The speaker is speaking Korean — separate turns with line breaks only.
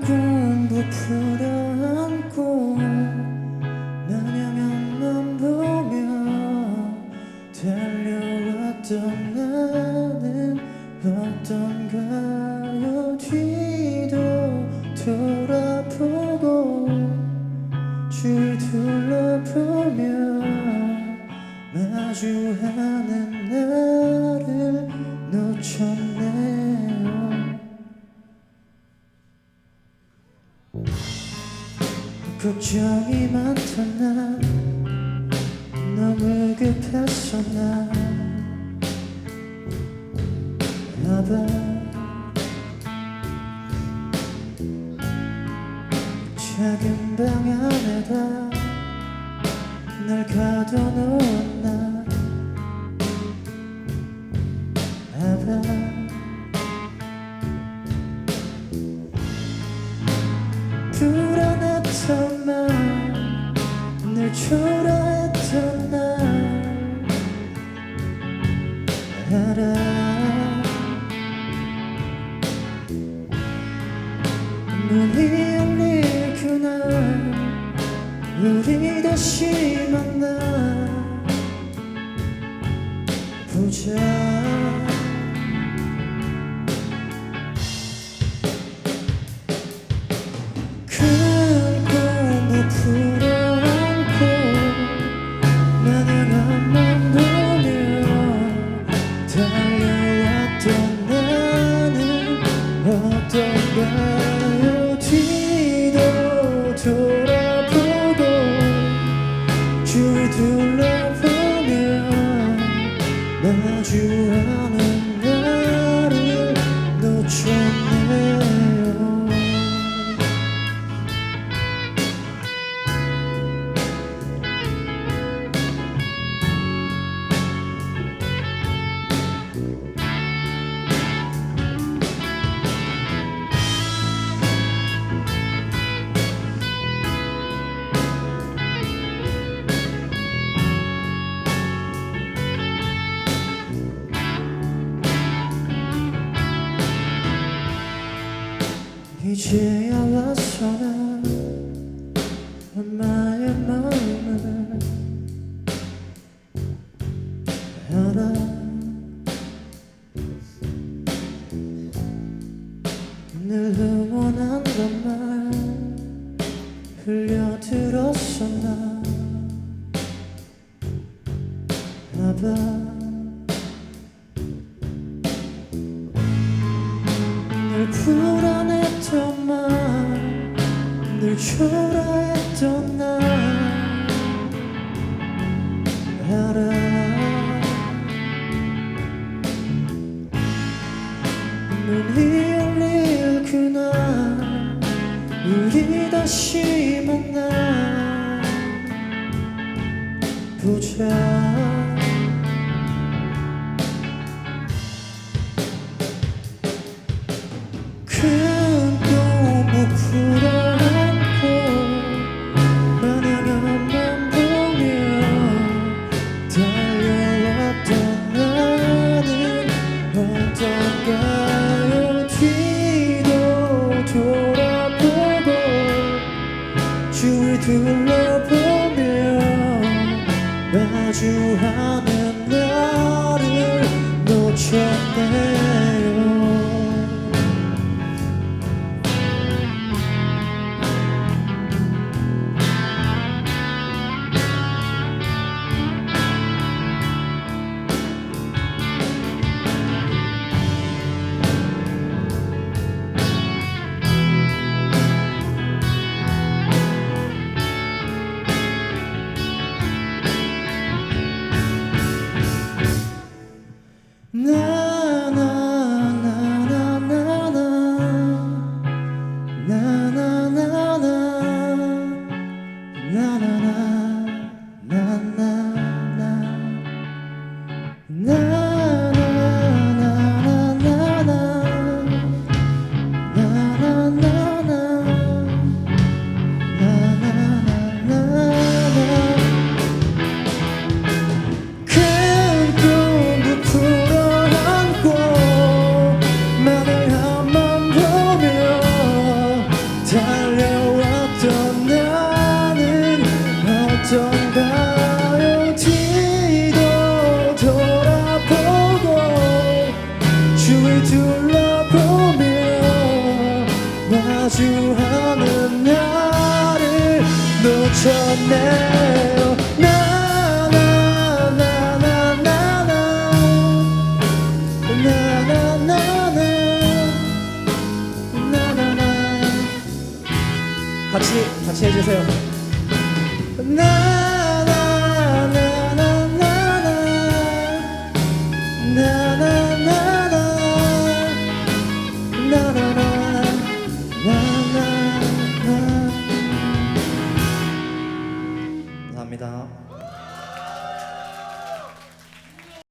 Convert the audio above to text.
큰꿈 부풀어 안고 나냥한 보며 달려왔던 나는 어떤가요? 뒤도 돌아보고 줄 둘러보며 마주하는 나를 놓쳤네 걱정이 많던 나 너무 급했어 나. 아바 작은 방 안에다 날 가둬놓았나 맘늘 초라했던 날 알아. 눈이 열릴 그날 우리 다시 만나. 보자 놓 이제야 와서 난 엄마의 마음을 알아. 늘 응원한단 말 흘려들었어 나 아바 늘 맘늘 초라했던 날 알아 눈이 그날 우리 다시 만나 보자 마주하는 나를 놓쳤네 요 둘러보며 마주하는 나를 놓쳤네요. 같이 해주세요